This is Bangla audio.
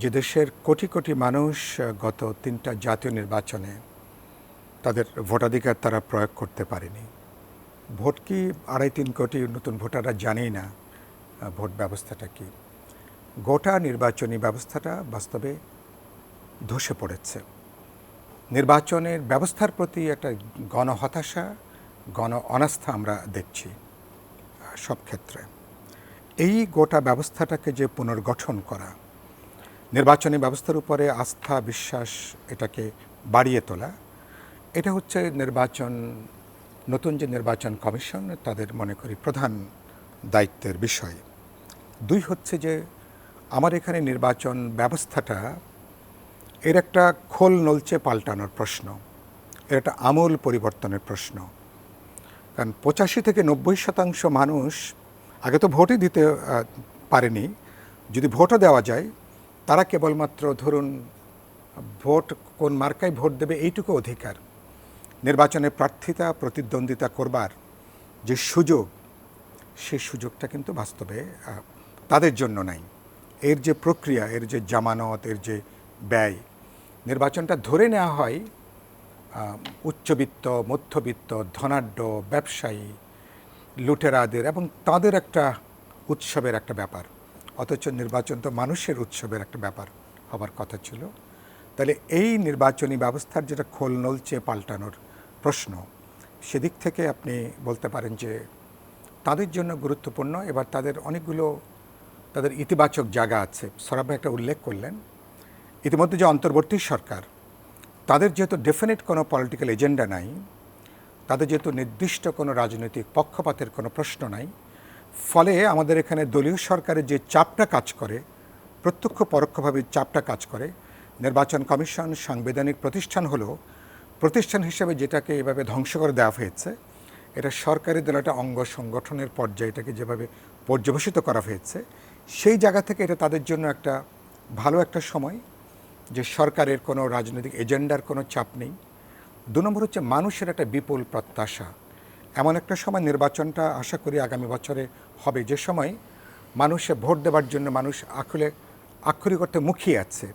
যে দেশের কোটি কোটি মানুষ গত তিনটা জাতীয় নির্বাচনে তাদের ভোটাধিকার তারা প্রয়োগ করতে পারেনি। ভোট কি আড়াই তিন কোটি নতুন ভোটাররা জানেই না ভোট ব্যবস্থাটা কি। গোটা নির্বাচনী ব্যবস্থাটা বাস্তবে ধসে পড়েছে। নির্বাচনের ব্যবস্থার প্রতি একটা গণহতাশা গণ অনাস্থা আমরা দেখছি সব ক্ষেত্রে। এই গোটা ব্যবস্থাটাকে যে পুনর্গঠন করা নির্বাচনী ব্যবস্থার উপরে আস্থা, বিশ্বাস এটাকে বাড়িয়ে তোলা। এটা হচ্ছে নির্বাচন, নতুন যে নির্বাচন কমিশন, তাদের মনে করি প্রধান দায়িত্বের বিষয়। দুই হচ্ছে যে, আমার এখানে নির্বাচন ব্যবস্থাটা, এর একটা খোল নলচে পাল্টানোর প্রশ্ন। এর একটা আমূল পরিবর্তনের প্রশ্ন। কারণ পঁচাশি থেকে নব্বই শতাংশ মানুষ, আগে তো ভোটই দিতে পারেনি। যদি ভোটও দেওয়া যায় তারা কেবলমাত্র ধরুন ভোট, কোন মার্কায় ভোট দেবে এইটুকু অধিকার। নির্বাচনে প্রার্থিতা, প্রতিদ্বন্দ্বিতা করবার যে সুযোগ, সে সুযোগটা কিন্তু বাস্তবে তাদের জন্য নাই। এর যে প্রক্রিয়া, এর যে জামানত, এর যে ব্যয়, নির্বাচনটা ধরে নেওয়া হয় উচ্চবিত্ত, মধ্যবিত্ত, ধনাঢ্য, ব্যবসায়ী, লুটেরাদের এবং তাদের একটা উৎসবের একটা ব্যাপার। অথচ নির্বাচন তো মানুষের উৎসবের একটা ব্যাপার হবার কথা ছিল। তাহলে এই নির্বাচনী ব্যবস্থার যেটা খোল নলচে পাল্টানোর প্রশ্ন, সেদিক থেকে আপনি বলতে পারেন যে তাদের জন্য গুরুত্বপূর্ণ। এবার তাদের অনেকগুলো, তাদের ইতিবাচক জায়গা আছে। সরাব একটা উল্লেখ করলেন। ইতিমধ্যে যে অন্তর্বর্তী সরকার, তাদের যেহেতু ডেফিনেট কোনো পলিটিক্যাল এজেন্ডা নাই, তাদের যেহেতু নির্দিষ্ট কোনো রাজনৈতিক পক্ষপাতের কোনো প্রশ্ন নাই ফলে আমাদের এখানে দলীয় সরকারের যে চাপটা কাজ করে, প্রত্যক্ষ পরোক্ষভাবে চাপটা কাজ করে, নির্বাচন কমিশন সাংবিধানিক প্রতিষ্ঠান হলো প্রতিষ্ঠান হিসেবে যেটাকে এভাবে ধ্বংস করে দেওয়া হয়েছে, এটা সরকারি দল একটা অঙ্গ সংগঠনের পর্যায়ে এটাকে যেভাবে পর্যবেসিত করা হয়েছে, সেই জায়গা থেকে এটা তাদের জন্য একটা ভালো একটা সময় যে সরকারের কোনো রাজনৈতিক এজেন্ডার কোনো চাপ নেই। দু নম্বর হচ্ছে মানুষের একটা বিপুল প্রত্যাশা। এমন একটা সময় নির্বাচনটা আশা করি আগামী বছরে হবে। যে সময় মানুষে ভোট দেওয়ার জন্য মানুষ আখলে আক্ষরিক অর্থে মুখিয়ে আছে।